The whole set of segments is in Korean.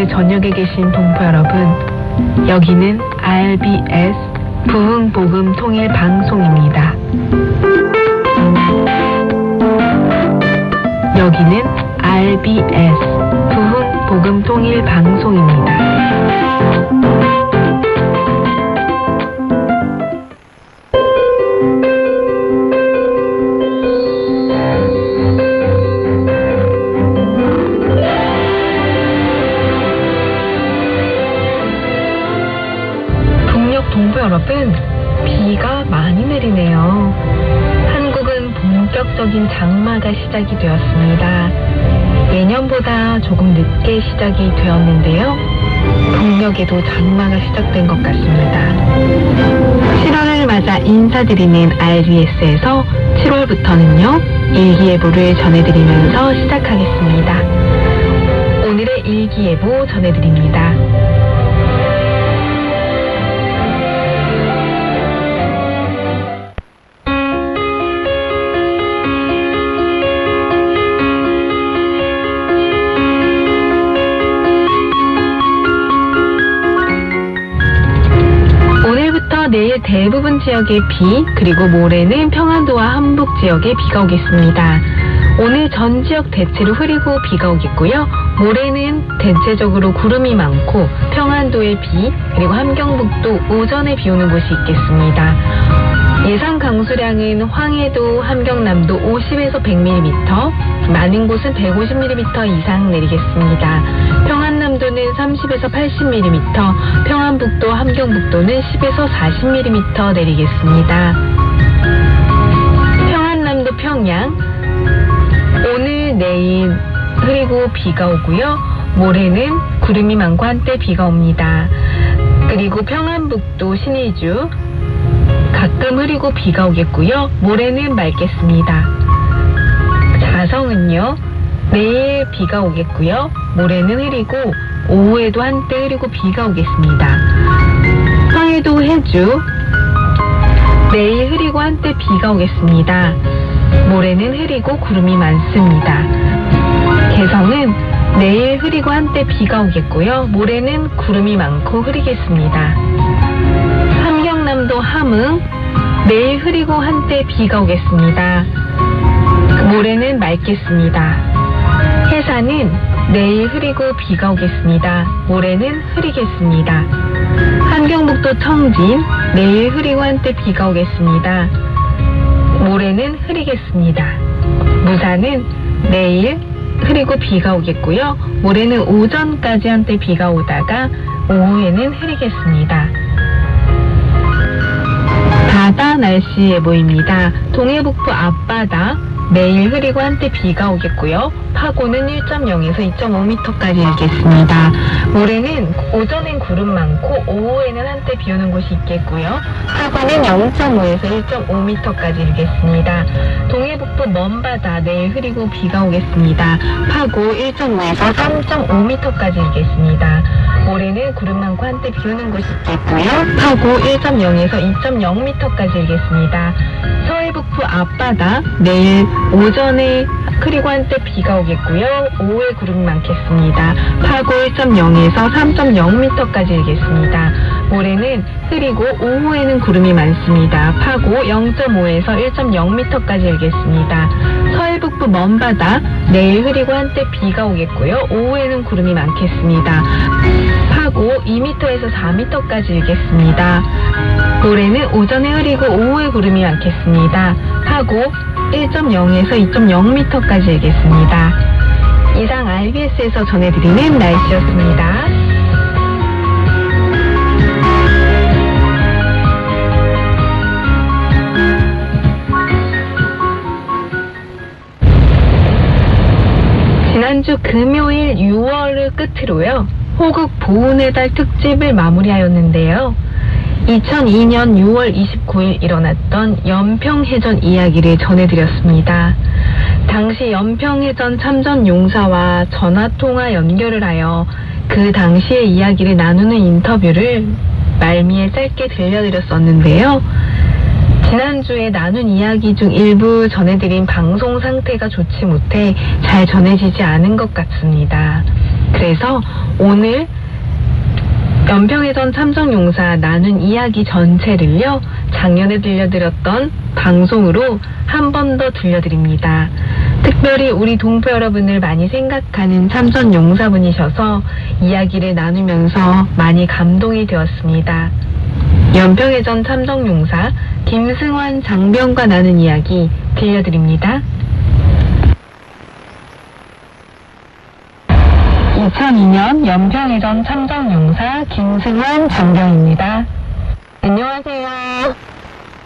세계 전역에 계신 동포 여러분, 여기는 RBS 부흥복음 통일 방송입니다. 여기는 RBS 부흥복음 통일 방송입니다. 여러분, 비가 많이 내리네요. 한국은 본격적인 장마가 시작이 되었습니다. 예년보다 조금 늦게 시작이 되었는데요. 북녘에도 장마가 시작된 것 같습니다. 7월을 맞아 인사드리는 RBS에서 7월부터는요, 일기예보를 전해드리면서 시작하겠습니다. 오늘의 일기예보 전해드립니다. 내일 대부분 지역에 비, 그리고 모레는 평안도와 함북 지역에 비가 오겠습니다. 오늘 전 지역 대체로 흐리고 비가 오겠고요. 모레는 대체적으로 구름이 많고 평안도에 비, 그리고 함경북도 오전에 비 오는 곳이 있겠습니다. 예상 강수량은 황해도, 함경남도 50에서 100mm, 많은 곳은 150mm 이상 내리겠습니다. 평안 남도는 30에서 80mm, 평안북도, 함경북도는 10에서 40mm 내리겠습니다. 평안남도 평양, 오늘, 내일 흐리고 비가 오고요. 모레는 구름이 많고 한때 비가 옵니다. 그리고 평안북도 신의주, 가끔 흐리고 비가 오겠고요. 모레는 맑겠습니다. 자성은요. 내일 비가 오겠고요. 모레는 흐리고 오후에도 한때 흐리고 비가 오겠습니다. 황해도 해주 내일 흐리고 한때 비가 오겠습니다. 모레는 흐리고 구름이 많습니다. 개성은 내일 흐리고 한때 비가 오겠고요. 모레는 구름이 많고 흐리겠습니다. 함경남도 함흥 내일 흐리고 한때 비가 오겠습니다. 모레는 맑겠습니다. 해산은 내일 흐리고 비가 오겠습니다. 모레는 흐리겠습니다. 함경북도 청진 내일 흐리고 한때 비가 오겠습니다. 모레는 흐리겠습니다. 무사는 내일 흐리고 비가 오겠고요. 모레는 오전까지 한때 비가 오다가 오후에는 흐리겠습니다. 바다 날씨 예보입니다. 동해 북부 앞바다 내일 흐리고 한때 비가 오겠고요. 파고는 1.0에서 2.5m까지 일겠습니다. 모레는 오전엔 구름 많고 오후에는 한때 비 오는 곳이 있겠고요. 파고는 0.5에서 1.5m까지 일겠습니다. 동해 북부 먼 바다 내일 흐리고 비가 오겠습니다. 파고 1.5에서 3.5m까지 일겠습니다. 모레는 구름 많고 한때 비 오는 곳이 있겠고요. 파고 1.0에서 2.0m까지 일겠습니다. 서해 북부 앞바다 내일 오전에 흐리고 한때 비가 오겠고요. 오후에 구름이 많겠습니다. 파고 1.0에서 3.0m까지 일겠습니다. 모레는 흐리고 오후에는 구름이 많습니다. 파고 0.5에서 1.0m까지 일겠습니다. 서해북부 먼바다 내일 흐리고 한때 비가 오겠고요. 오후에는 구름이 많겠습니다. 파고 2m에서 4m까지 일겠습니다. 모레는 오전에 흐리고 오후에 구름이 많겠습니다. 파고 1.0에서 2.0m까지 일겠습니다. 이상 RBS에서 전해드리는 날씨였습니다. 지난주 금요일 6월을 끝으로요. 호국 보훈의 달 특집을 마무리하였는데요. 2002년 6월 29일 일어났던 연평해전 이야기를 전해드렸습니다. 당시 연평해전 참전 용사와 전화통화 연결을 하여 그 당시의 이야기를 나누는 인터뷰를 말미에 짧게 들려드렸었는데요. 지난주에 나눈 이야기 중 일부 전해드린 방송 상태가 좋지 못해 잘 전해지지 않은 것 같습니다. 그래서 오늘 연평해전 참전용사 나눈 이야기 전체를요, 작년에 들려드렸던 방송으로 한 번 더 들려드립니다. 특별히 우리 동포 여러분을 많이 생각하는 참전용사분이셔서 이야기를 나누면서 많이 감동이 되었습니다. 연평해전 참전용사 김승환 장병과 나눈 이야기 들려드립니다. 2002년 연평해전 참전 용사 김승환 장병입니다. 안녕하세요.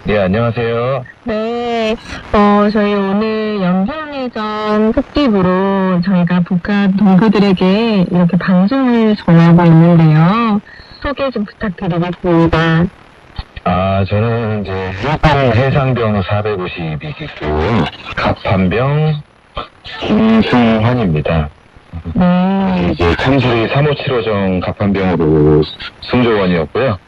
네, 안녕하세요. 네, 어, 저희 오늘 연평해전 특집으로 저희가 북한 동포들에게 이렇게 방송을 전하고 있는데요. 소개 좀 부탁드리겠습니다. 아, 저는 이제 일본 해상병 452기고 갑판병 김승환입니다. 네, 이제 참수리 3575정 갑판병으로 승조원이었고요.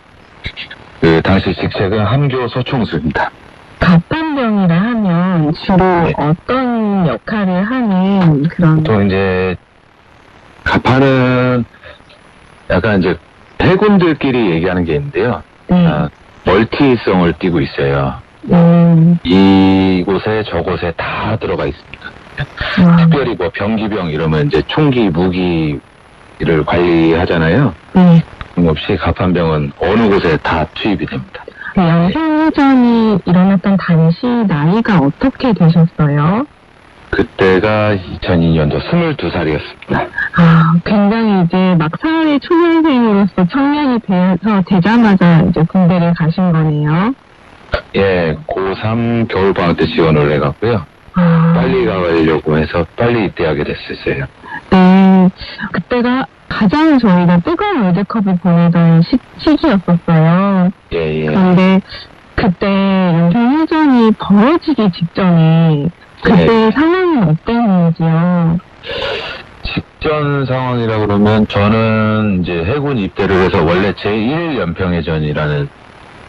그 당시 직책은 함교 소총수입니다. 갑판병이라 하면 주로 네. 어떤 역할을 하는 그런 보통 이제 갑판은 약간 이제 해군들끼리 얘기하는 게 있는데요. 네, 아, 멀티성을 띠고 있어요. 음, 이곳에 저곳에 다 들어가 있습니다. 와, 특별히 뭐 병기병 이러면 이제 총기 무기를 관리하잖아요. 네. 없이 갑판병은 어느 곳에 다 투입이 됩니다. 그 연평해전이 일어났던 당시 나이가 어떻게 되셨어요? 그때가 2002년도 22살이었습니다. 아, 굉장히 이제 막 사회 초년생으로서 청년이 돼서 되자마자 이제 군대를 가신 거네요. 예, 고3 겨울방학 때 지원을 해갖고요. 아, 빨리 가려고 해서 빨리 입대하게 됐었어요. 네. 그때가 가장 저희가 뜨거운 월드컵을 보내던 시, 시기였었어요. 예, 예. 그런데 그때 연평해전이 벌어지기 직전에 그때 상황은 어땠는지요? 직전 상황이라 그러면 저는 이제 해군 입대를 해서 원래 제1연평해전이라는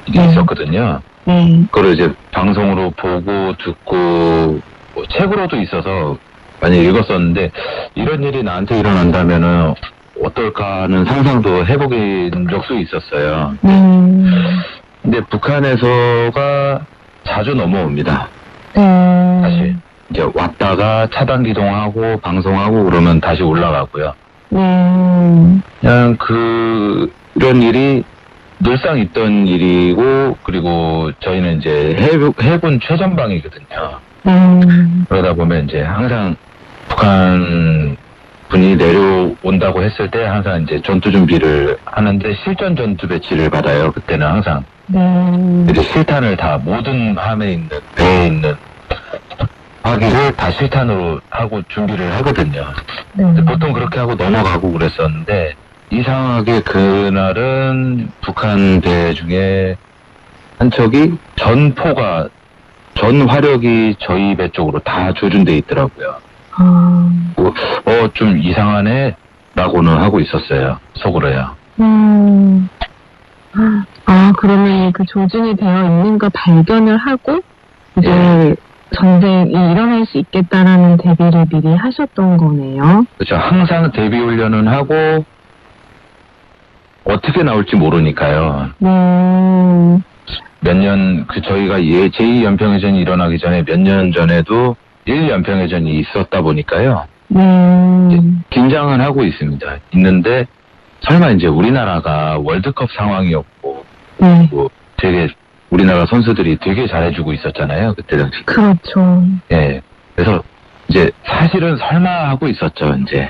게 네. 있었거든요. 네. 그걸 이제 방송으로 보고 듣고 뭐 책으로도 있어서 많이 읽었었는데 이런 일이 나한테 일어난다면은 어떨까 하는 상상도 해보긴 적수 있었어요. 네. 근데 북한에서가 자주 넘어옵니다. 네. 사실 이제 왔다가 차단 기동하고 방송하고 그러면 다시 올라가고요. 네. 그냥 그 이런 일이 늘상 있던 일이고 그리고 저희는 이제 해군, 해군 최전방이거든요. 네. 그러다 보면 이제 항상 북한 분이 내려온다고 했을 때 항상 이제 전투 준비를 하는데 실전 전투 배치를 받아요. 그때는 항상 네. 이제 실탄을 다 모든 함에 있는 배에 있는 화기를 다 실탄으로 하고 준비를 하거든요. 네. 보통 그렇게 하고 넘어가고 그랬었는데 이상하게 그날은 북한 배 중에 한 척이 전포가 전 화력이 저희 배 쪽으로 다 조준돼 있더라고요. 아, 어좀 이상하네 라고는 하고 있었어요. 속으로요. 음. 아, 그러면 그 조준이 되어 있는 거 발견을 하고, 이제 예. 전쟁이 일어날 수 있겠다라는 대비를 미리 하셨던 거네요. 그렇죠. 항상 대비 훈련은 하고 어떻게 나올지 모르니까요. 네. 몇 년 그 저희가 예 제2 연평해전이 일어나기 전에 몇 년 전에도 1 연평해전이 있었다 보니까요. 네. 긴장은 하고 있습니다. 있는데 설마 이제 우리나라가 월드컵 상황이었고 네. 뭐 되게 우리나라 선수들이 되게 잘해주고 있었잖아요. 그때 당시. 그렇죠. 예. 그래서 이제 사실은 설마 하고 있었죠. 이제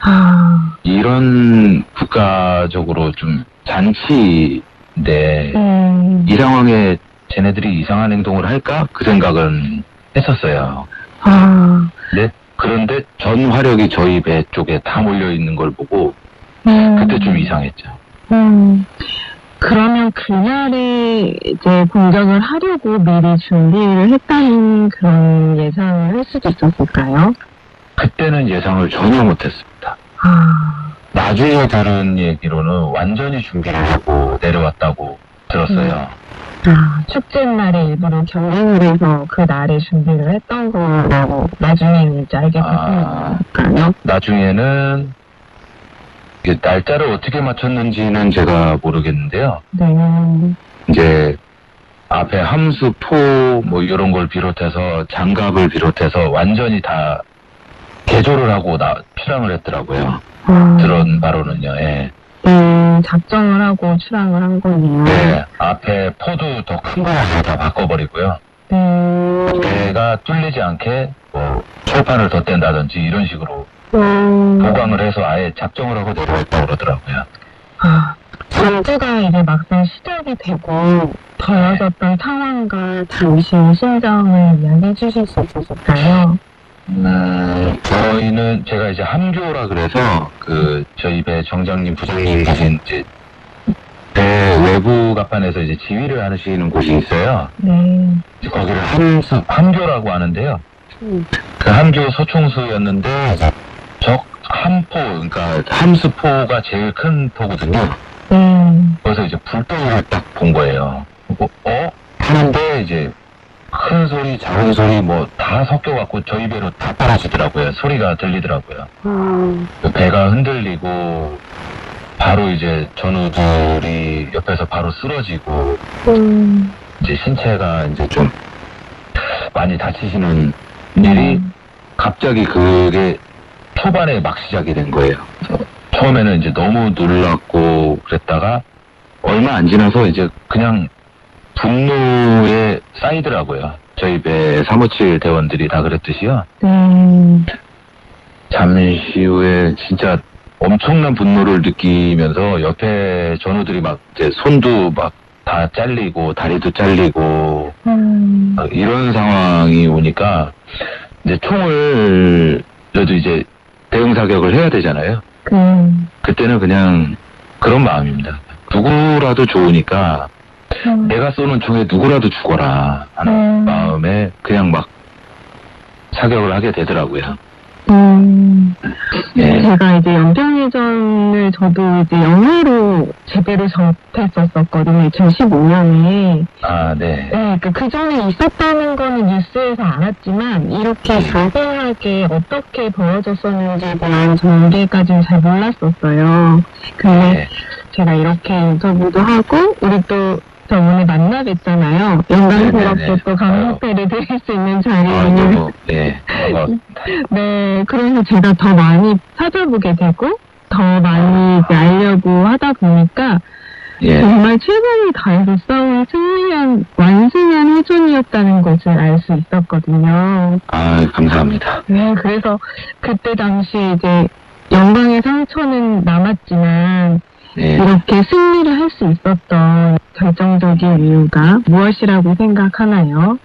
아, 이런 국가적으로 좀 잔치인데 네. 이 상황에 쟤네들이 이상한 행동을 할까 그 생각은 했었어요. 아, 네. 그런데 전 화력이 저희 배 쪽에 다 몰려 있는 걸 보고 음. 그때 좀 이상했죠. 음. 그러면 그날에 이제 공격을 하려고 미리 준비를 했다는 그런 예상을 할 수도 있었을까요? 그때는 예상을 전혀 못했습니다. 아, 나중에 들은 얘기로는 완전히 준비를 하고 내려왔다고 들었어요. 아, 축제 날에 일부러 경쟁을 해서 그 날에 준비를 했던 거라고 나중에 이제 알게 아. 됐으니까요. 나중에는 이게 날짜를 어떻게 맞췄는지는 제가 모르겠는데요. 네. 이제 앞에 함수, 포, 뭐 이런 걸 비롯해서 장갑을 비롯해서 완전히 다 개조를 하고 나 출항을 했더라고요. 아, 들은 바로는요. 예. 네, 작정을 하고 출항을 한 거네요. 네, 앞에 포도 더 큰거 하나 다 바꿔버리고요. 네. 배가 뚫리지 않게 뭐 철판을 덧댄다든지 이런 식으로 음, 보강을 해서 아예 작정을 하고 내려왔다고 그러더라고요. 아, 전투가 이제 막상 시작이 되고 벌어졌던 상황과 당시 심정을 이야기해 주실 수 있으실까요? 음, 저희는 제가 이제 함교라 그래서 그 저희 배 정장님 부장님 계신 이제 배 외부 갑판에서 이제 지휘를 하시는 곳이 있어요. 네. 이제 거기를 함수 함교라고 하는데요. 그 함교 소총수였는데 적 함포 그러니까 함수포가 제일 큰 포거든요. 네. 그래서 이제 불덩이를 딱 본 거예요. 그리고 어 하는데 이제 큰 소리, 작은 소리 뭐 다 섞여갖고 저희 배로 다 빨아지더라고요. 소리가 들리더라고요. 음, 그 배가 흔들리고 바로 이제 전우들이 옆에서 바로 쓰러지고 음, 이제 신체가 이제 좀 많이 다치시는 일이 갑자기 그게 초반에 막 시작이 된 거예요. 처음에는 이제 너무 놀랐고 그랬다가 얼마 안 지나서 이제 그냥 분노에 쌓이더라고요. 저희 배 357 대원들이 다 그랬듯이요. 네. 잠시 후에 진짜 엄청난 분노를 느끼면서 옆에 전우들이 막 이제 손도 막 다 잘리고 다리도 잘리고 음, 막 이런 상황이 오니까 이제 총을 그래도 이제 대응 사격을 해야 되잖아요. 그, 그때는 그냥 그런 마음입니다. 누구라도 좋으니까 음, 내가 쏘는 총에 누구라도 죽어라 하는 음. 마음에 그냥 막 사격을 하게 되더라고요. 음, 예. 제가 이제 연평해전을 저도 이제 영화로 제대로 접했었었거든요. 2015년에. 아, 네. 네, 그, 그 전에 있었다는 거는 뉴스에서 알았지만, 이렇게 자세하게 어떻게 벌어졌었는지에 대한 전개까지는 잘 몰랐었어요. 근데 네. 제가 이렇게 인터뷰도 하고, 우리 또 저번에 만나 뵀잖아요. 영광스럽게 네네네. 또 강목회를 드릴 수 있는 아, 자리를. 너무, 네. 반갑습니다. 네, 그래서 제가 더 많이 찾아보게 되고, 더 많이 이제 알려고 하다 보니까, 예. 정말 최선을 다해서 싸운 승리한, 완승한 해전이었다는 것을 알 수 있었거든요. 아, 감사합니다. 네, 그래서 그때 당시 이제 영광의 상처는 남았지만, 네. 이렇게 승리를 할 수 있었던 결정적인 이유가 무엇이라고 생각하나요?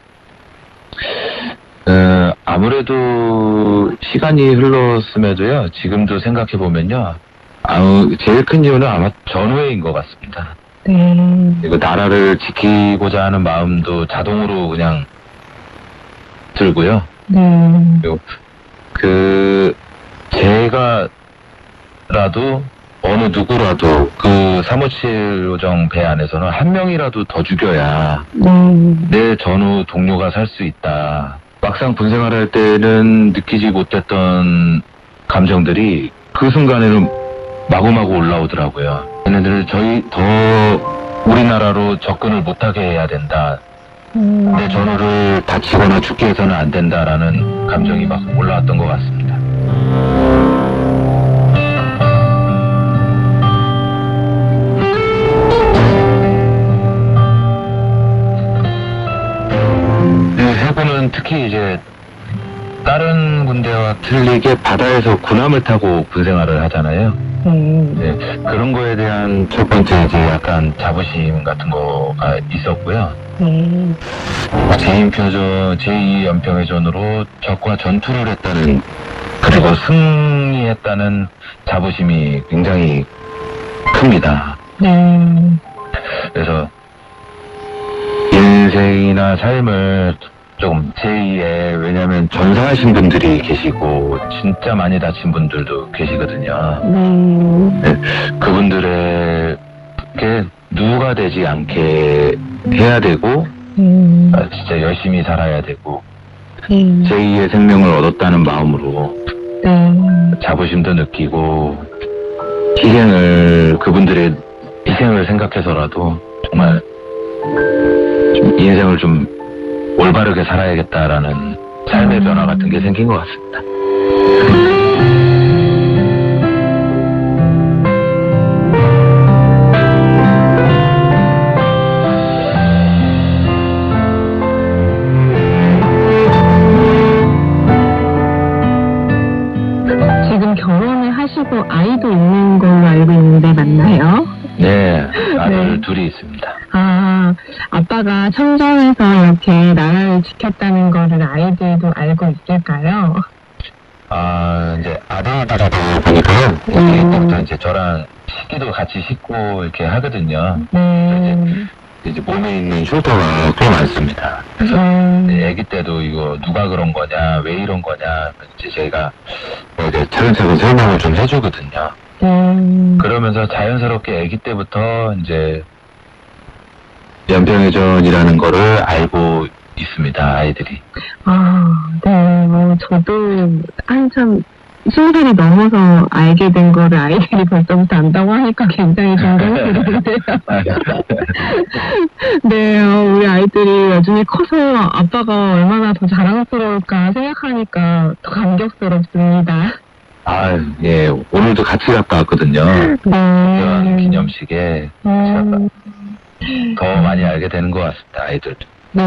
어, 아무래도 시간이 흘렀음에도요, 지금도 생각해보면요, 아무, 제일 큰 이유는 아마 전후회인 것 같습니다. 네, 그리고 나라를 지키고자 하는 마음도 자동으로 그냥 들고요. 네, 그, 제가라도, 어느 누구라도 그357 요정 배 안에서는 한 명이라도 더 죽여야 네, 내 전후 동료가 살 수 있다. 막상 군 생활 할 때는 느끼지 못했던 감정들이 그 순간에는 마구마구 올라오더라고요. 얘네들을 저희 더 우리나라로 접근을 못하게 해야 된다. 음, 내 전후를 다치거나 죽게 해서는 안 된다라는 감정이 막 올라왔던 것 같습니다. 네, 해군은 특히 이제 다른 군대와 틀리게 바다에서 군함을 타고 군 생활을 하잖아요. 네, 네, 그런 거에 대한 첫 번째 이제 약간 자부심 같은 거가 있었고요. 네, 제2표전, 제2연평해전으로 적과 전투를 했다는 그리고 승리했다는 자부심이 굉장히 큽니다. 네, 그래서 인생이나 삶을 조금 제2의 왜냐하면 전사하신 분들이 계시고 진짜 많이 다친 분들도 계시거든요. 네, 그분들에게 누가 되지 않게 해야 되고 네, 아, 진짜 열심히 살아야 되고 네, 제2의 생명을 얻었다는 마음으로 네, 자부심도 느끼고 희생을 그분들의 희생을 생각해서라도 정말 좀 인생을 좀 올바르게 살아야겠다라는 삶의 음. 변화 같은 게 생긴 것 같습니다. 지금 결혼을 하시고 아이도 있는 걸로 알고 있는데 맞나요? 네, 아들 네. 둘이 있습니다. 아, 아빠가 청정에서 이렇게 나라를 지켰다는 거를 아이들도 알고 있을까요? 아, 이제 아들들이다 보니까요. 음. 이때부터 이제 저랑 식기도 같이 씻고 이렇게 하거든요. 네. 이제 몸에 있는 흉터가 꽤 많습니다. 그래서 음, 네, 아기 때도 이거 누가 그런 거냐, 왜 이런 거냐, 이제 저희가 뭐 이제 차근차근 설명을 좀 해주거든요. 음, 그러면서 자연스럽게 아기 때부터 이제 연평해전이라는 거를 알고 있습니다, 아이들이. 아, 네. 어, 저도 한참 스무 살이 넘어서 알게 된 거를 아이들이 벌써부터 안다고 하니까 굉장히 존경스러운데요. 네, 어, 우리 아이들이 나중에 커서 아빠가 얼마나 더 자랑스러울까 생각하니까 더 감격스럽습니다. 아, 예, 오늘도 같이 갔다 왔거든요. 네. 기념식에 음, 더 많이 알게 되는 것 같습니다, 아이들. 네,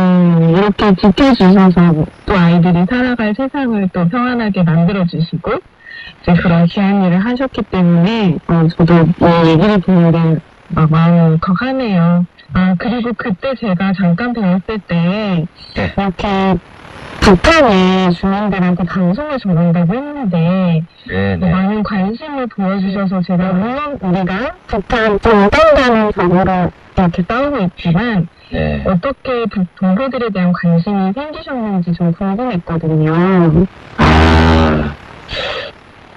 이렇게 지켜주셔서 또 아이들이 살아갈 세상을 또 평안하게 만들어주시고, 이제 그런 귀한 일을 하셨기 때문에, 어, 저도 이 얘기를 듣는데 막 마음이 울컥하네요. 아, 그리고 그때 제가 잠깐 배웠을 때, 네. 이렇게 북한의 주민들한테 방송을 전한다고 했는데, 네, 네. 많은 관심을 보여주셔서 제가 물론 우리가 북한 동단다는 적으로 이렇게 싸우고 있지만, 네. 어떻게 부- 동포들에 대한 관심이 생기셨는지 좀 궁금했거든요. 아,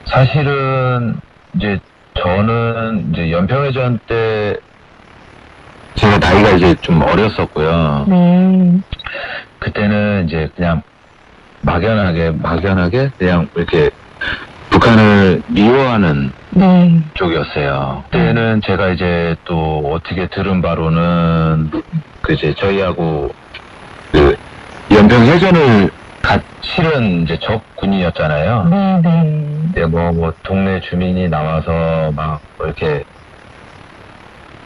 사실은 이제 저는 이제 연평해전 때 제가 나이가 이제 좀 어렸었고요. 네. 그때는 이제 그냥 막연하게 막연하게 그냥 이렇게 북한을 미워하는 네. 쪽이었어요. 그때는 제가 이제 또 어떻게 들은 바로는 그 이제 저희하고 그 연평 해전을 같이 치른 이제 적군이었잖아요. 네, 네. 근데 뭐, 뭐, 동네 주민이 나와서 막, 뭐 이렇게,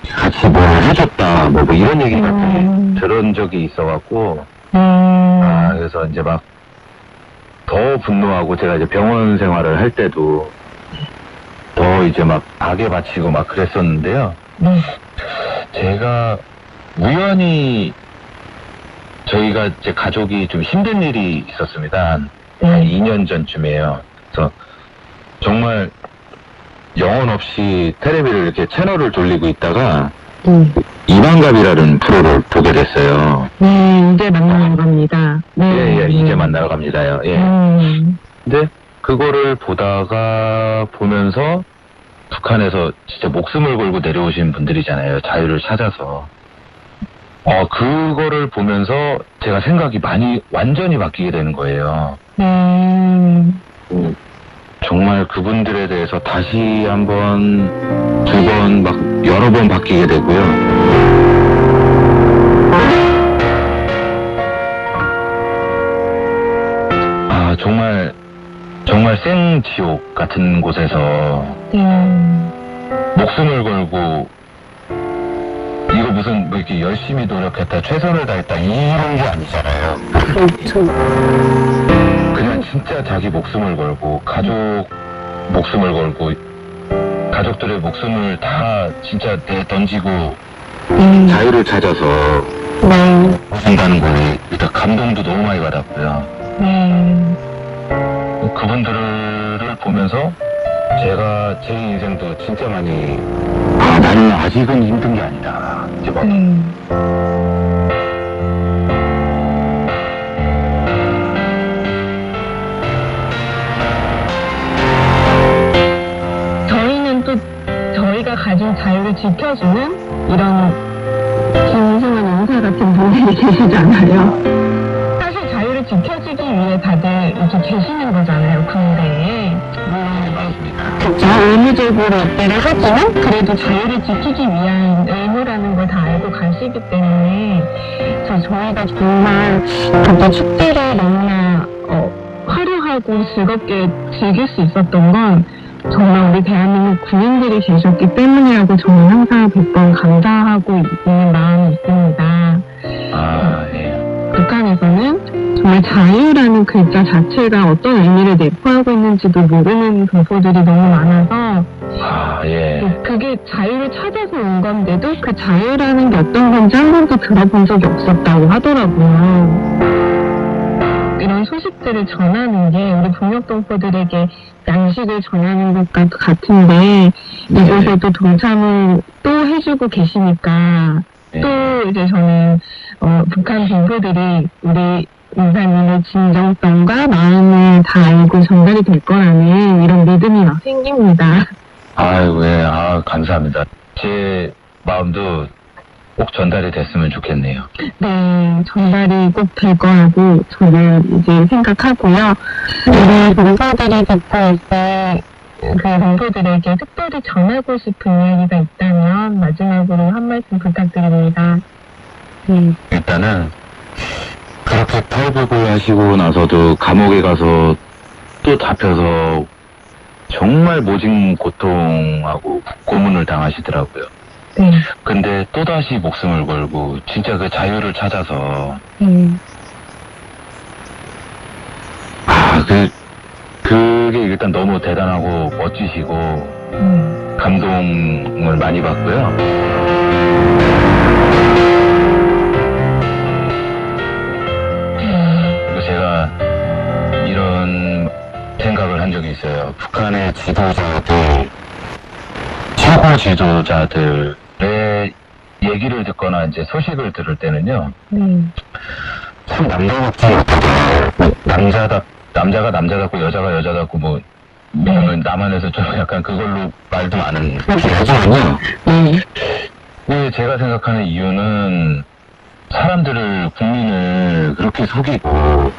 같이 뭘 해줬다, 뭐, 뭐 이런 얘기 같은 음. 게 들은 적이 있어갖고, 음. 아, 그래서 이제 막, 더 분노하고, 제가 이제 병원 생활을 할 때도, 더 이제 막, 악에 바치고 막 그랬었는데요. 네. 제가 우연히, 저희가 이제 가족이 좀 힘든 일이 있었습니다. 한한 네. 2년 전쯤이에요. 그래서 정말 영혼 없이 텔레비를 이렇게 채널을 돌리고 있다가 네. 이만갑이라는 프로를 보게 됐어요. 네, 이제 만나러 갑니다. 네. 예, 예, 이제 만나러 갑니다요. 예. 음. 근데 그거를 보다가 보면서 북한에서 진짜 목숨을 걸고 내려오신 분들이잖아요. 자유를 찾아서. 어, 그거를 보면서 제가 생각이 많이, 완전히 바뀌게 되는 거예요. 음. 정말 그분들에 대해서 다시 한 번, 두 번, 막 여러 번 바뀌게 되고요. 아, 정말, 정말 생지옥 같은 곳에서 네. 목숨을 걸고, 이거 무슨, 뭐 이렇게 열심히 노력했다, 최선을 다했다, 이런 게 아니잖아요. 그렇죠. 그냥 진짜 자기 목숨을 걸고 가족 목숨을 걸고 가족들의 목숨을 다 진짜 내 던지고 네. 자유를 찾아서 네. 한다는 거에 일단 감동도 너무 많이 받았고요. 네. 그분들을 보면서 제가 제 인생도 진짜 많이 아 나는 아직은 힘든 게 아니다. 이제 막 네. 가 가진 자유를 지켜주는 이런 김승환 영사 같은 분들이 계시잖아요. 사실 자유를 지켜주기 위해 다들 이렇게 계시는 거잖아요, 군대에. 그렇죠. 의무 대체적으로 입대를 하지만 그래도 자유를 지키기 위한 의무라는 걸 다 알고 가시기 때문에 저 저희가 정말 그때 축제를 너무나 어, 화려하고 즐겁게 즐길 수 있었던 건 정말 우리 대한민국 군인들이 계셨기 때문이라고 저는 항상 100번 감사하고 있는 마음이 있습니다. 아, 예. 북한에서는 정말 자유라는 글자 자체가 어떤 의미를 내포하고 있는지도 모르는 동포들이 너무 많아서 아, 예. 그게 자유를 찾아서 온 건데도 그 자유라는 게 어떤 건지 한 번도 들어본 적이 없었다고 하더라고요. 이런 소식들을 전하는 게 우리 북녘 동포들에게 양식을 전하는 것 같- 같은데 이곳에도 동참을 또 해주고 계시니까 예. 또 이제 저는 어, 북한 동포들이 우리 인사님의 진정성과 마음을 다 알고 전달이 될 거라는 이런 믿음이 막 생깁니다. 아이고, 예. 아, 감사합니다. 제 마음도 꼭 전달이 됐으면 좋겠네요. 네, 전달이 꼭 될 거라고 저는 이제 생각하고요. 우리 동포들이 듣고 있을 그 동포들에게 특별히 전하고 싶은 이야기가 있다면 마지막으로 한 말씀 부탁드립니다. 네, 일단은 그렇게 탈북을 하시고 나서도 감옥에 가서 또 잡혀서 정말 모진 고통하고 고문을 당하시더라고요. 네, 근데 또다시 목숨을 걸고 진짜 그 자유를 찾아서 네, 아, 그 그게 일단 너무 대단하고 멋지시고 네, 감동을 많이 받고요. 네, 그리고 제가 이런 생각을 한 적이 있어요. 북한의 지도자들, 최고 지도자들의 얘기를 듣거나 이제 소식을 들을 때는요, 네, 참 남자답지. 남자다, 남자가 남자답고 여자가 여자답고 뭐, 왜냐면 남한에서 좀 약간 그걸로 말도 많은 하지만요. 네, 왜 제가 생각하는 이유는 사람들을, 국민을 그렇게 속이고,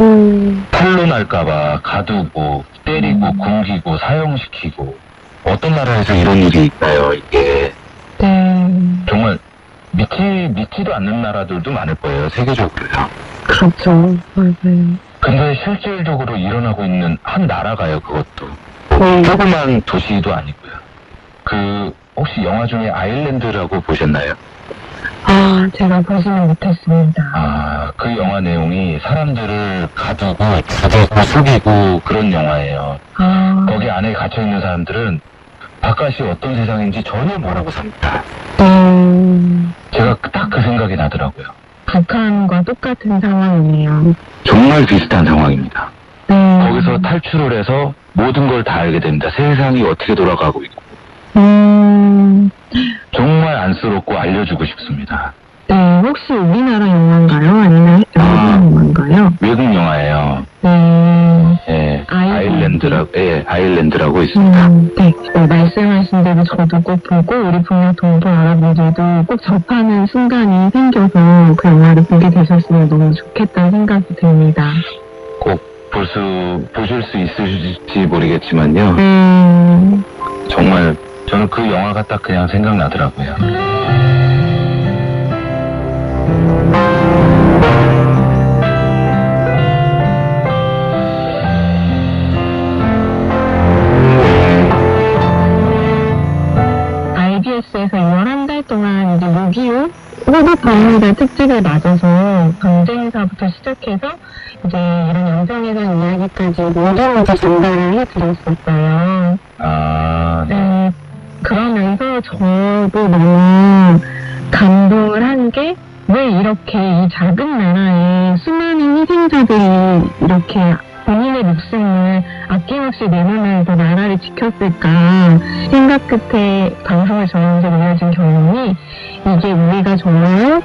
음, 탄로날까봐 가두고 때리고 굶기고 사형시키고 어떤 나라에서 이런 일이 있나요 이게? 네, 정말 믿지 믿지도 않는 나라들도 많을 거예요 세계적으로요 그렇죠. 맞아요. 근데 실질적으로 일어나고 있는 한 나라가요 그것도 네, 조그만 도시도 아니고요 그 혹시 영화 중에 아일랜드라고 보셨나요? 아, 제가 보지는 못했습니다. 아 그 영화 내용이 사람들을 가두고 죽이고 속이고 그런 영화예요 아, 거기 안에 갇혀 있는 사람들은 바깥이 어떤 세상인지 전혀 모르고 삽니다. 네. 제가 딱 그 생각이 나더라고요. 북한과 똑같은 상황이네요. 정말 비슷한 상황입니다. 네. 거기서 탈출을 해서 모든 걸 다 알게 됩니다. 세상이 어떻게 돌아가고 있고. 음, 정말 안쓰럽고 알려주고 싶습니다. 네, 혹시 우리나라 영화인가요? 아니면 아. 외국 영화인가요? 외국 영화예요. 네. 예, 아일랜드. 아일랜드라고, 예, 아일랜드라고 있습니다. 음, 네. 네, 말씀하신 대로 저도 꼭 보고 우리 북녘 동포 여러분들도 꼭 접하는 순간이 생겨서 그 영화를 보게 되셨으면 너무 좋겠다는 생각이 듭니다. 꼭 볼 수, 보실 수 있을지 모르겠지만요. 음, 정말 저는 그 영화가 딱 그냥 생각나더라고요. 특집을 맞아서 경쟁사부터 시작해서 이제 이런 영상에 대한 이야기까지 모두 모두 전달을 해드렸었어요. 아, 네. 네, 그러면서 저도 너무 감동을 한 게 왜 이렇게 이 작은 나라에 수많은 희생자들이 이렇게 본인의 목숨을 아낌없이 내놓으면서 나라를 지켰을까 생각 끝에 방송을 전하면서 이어진 결론이 이게 우리가 정말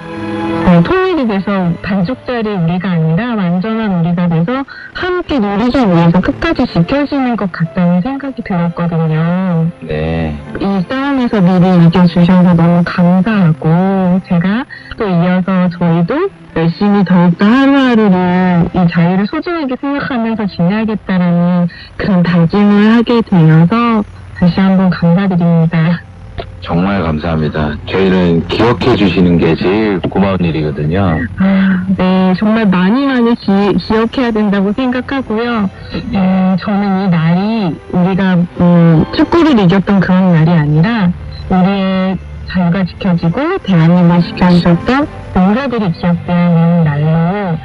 어, 통일이 돼서 반쪽짜리 우리가 아니라 완전한 우리가 돼서 함께 누리기 위해서 끝까지 지켜지는 것 같다는 생각이 들었거든요. 네. 이 싸움에서 미리 이겨주셔서 너무 감사하고 제가 또 이어서 저희도 열심히 더욱더 하루하루를 이 자유를 소중하게 생각하면서 지내야겠다라는 그런 다짐을 하게 되어서 다시 한번 감사드립니다. 정말 감사합니다. 저희는 기억해 주시는 게 제일 고마운 일이거든요. 아, 네, 정말 많이 많이 기, 기억해야 된다고 생각하고요. 음, 저는 이 날이 우리가 음, 축구를 이겼던 그런 날이 아니라 우리의 자유가 지켜지고 대한민국을 지켜주셨던 농가들이 기억되는 날로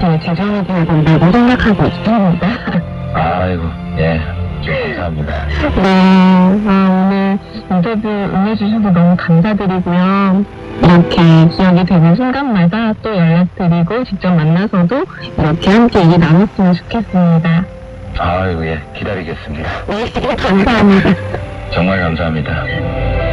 네, 제정이 되어야 된다고 생각하고 있습니다. 아이고, 예. 감사합니다. 네, 아, 오늘 인터뷰 응해주셔서 너무 감사드리고요. 이렇게 기억이 되는 순간마다 또 연락드리고 직접 만나서도 이렇게 함께 얘기 나눴으면 좋겠습니다. 아이고, 예. 기다리겠습니다. 네, 감사합니다. 정말 감사합니다.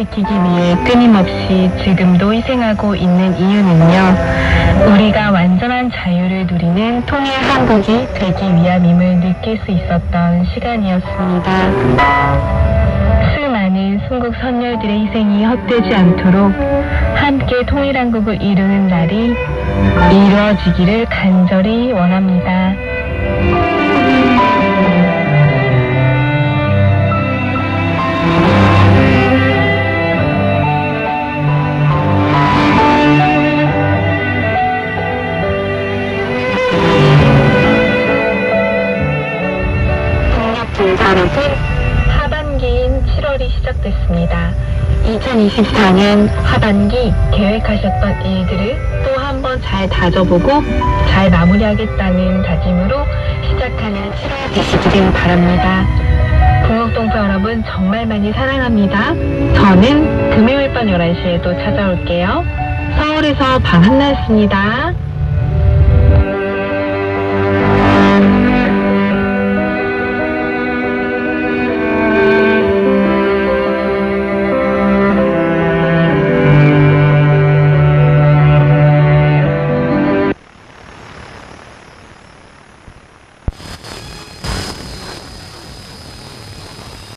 지키기 위해 끊임없이 지금도 희생하고 있는 이유는요. 우리가 완전한 자유를 누리는 통일 한국이 되기 위함임을 느낄 수 있었던 시간이었습니다. 수많은 순국 선열들의 희생이 헛되지 않도록 함께 통일 한국을 이루는 날이 이루어지기를 간절히 원합니다. 시작됐습니다. 2024년 하반기 계획하셨던 일들을 또 한 번 잘 다져보고 잘 마무리하겠다는 다짐으로 시작하는 7월 되시기를 바랍니다. 동역동포 여러분 정말 많이 사랑합니다. 저는 금요일 밤 11시에 또 찾아올게요. 서울에서 밤 한나였습니다.